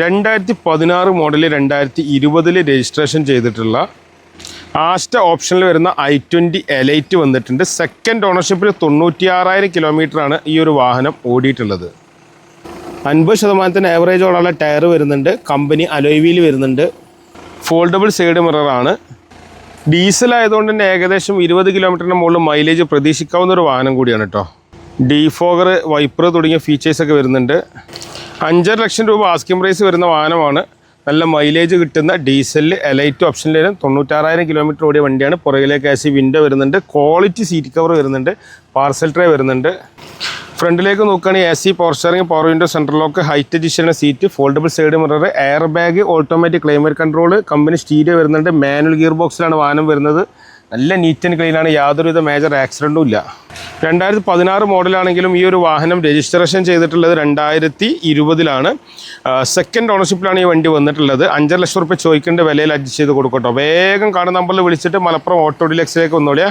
രണ്ടായിരത്തി പതിനാറ് മോഡൽ രണ്ടായിരത്തി ഇരുപതിൽ രജിസ്ട്രേഷൻ ചെയ്തിട്ടുള്ള ആസ്റ്റ ഓപ്ഷനിൽ വരുന്ന ഐ ട്വന്റി എലൈറ്റ് വന്നിട്ടുണ്ട്. സെക്കൻഡ് ഓണർഷിപ്പിൽ തൊണ്ണൂറ്റിയാറായിരം കിലോമീറ്ററാണ് ഈ ഒരു വാഹനം ഓടിയിട്ടുള്ളത്. അൻപത് ശതമാനത്തിന് ഓടാനുള്ള ടയർ വരുന്നുണ്ട്. കമ്പനി അലോയ് വീൽ വരുന്നുണ്ട്. ഫോൾഡബിൾ സൈഡ് മിററാണ് ഡീസൽ ആയതുകൊണ്ട് തന്നെ ഏകദേശം ഇരുപത് കിലോമീറ്ററിന് മുകളിൽ മൈലേജ് പ്രതീക്ഷിക്കാവുന്ന ഒരു വാഹനം കൂടിയാണ് കേട്ടോ ഡീഫോഗർ വൈപ്പർ തുടങ്ങിയ ഫീച്ചേഴ്സൊക്കെ വരുന്നുണ്ട്. അഞ്ചര ലക്ഷം രൂപ ആസ്കിംഗ് പ്രൈസ് വരുന്ന വാഹനമാണ്. നല്ല മൈലേജ് കിട്ടുന്ന ഡീസലിൽ എലൈറ്റ് ഓപ്ഷനിൽ വരും തൊണ്ണൂറ്റാറായിരം കിലോമീറ്റർ ഓടിയ വണ്ടിയാണ്. പുറകിലേക്ക് ആസി വിൻഡോ വരുന്നുണ്ട്. ക്വാളിറ്റി സീറ്റ് കവർ വരുന്നുണ്ട്. പാർസൽ ട്രേ വരുന്നുണ്ട്. ഫ്രണ്ടിലേക്ക് നോക്കുകയാണെങ്കിൽ A C power steering power window central lock height എഡിഷന്റെ seat foldable side mirror air bag automatic climate control company stereo വരുന്നുണ്ട്. മാനുവൽ ഗിയർ ബോക്സിലാണ് വാഹനം വരുന്നത്. നല്ല നീറ്റ് ആൻഡ് ക്ലീൻ ആണ്. യാതൊരുവിധ മേജർ ആക്സിഡന്റും ഇല്ല. രണ്ടായിരത്തി പതിനാറ് മോഡലാണെങ്കിലും ഈ ഒരു വാഹനം രജിസ്ട്രേഷൻ ചെയ്തിട്ടുള്ളത് രണ്ടായിരത്തി ഇരുപതിലാണ് സെക്കൻഡ് ഓണർഷിപ്പിലാണ് ഈ വണ്ടി വന്നിട്ടുള്ളത്. അഞ്ചര ലക്ഷം റുപ്യ ചോദിക്കേണ്ട വിലയിൽ അഡ്ജസ്റ്റ് ചെയ്ത് കൊടുക്കട്ടോ. വേഗം കാണുന്ന നമ്പറിൽ വിളിച്ചിട്ട് മലപ്പുറം ഓട്ടോ ഡിലക്സിലേക്ക് വന്നോളിയാ.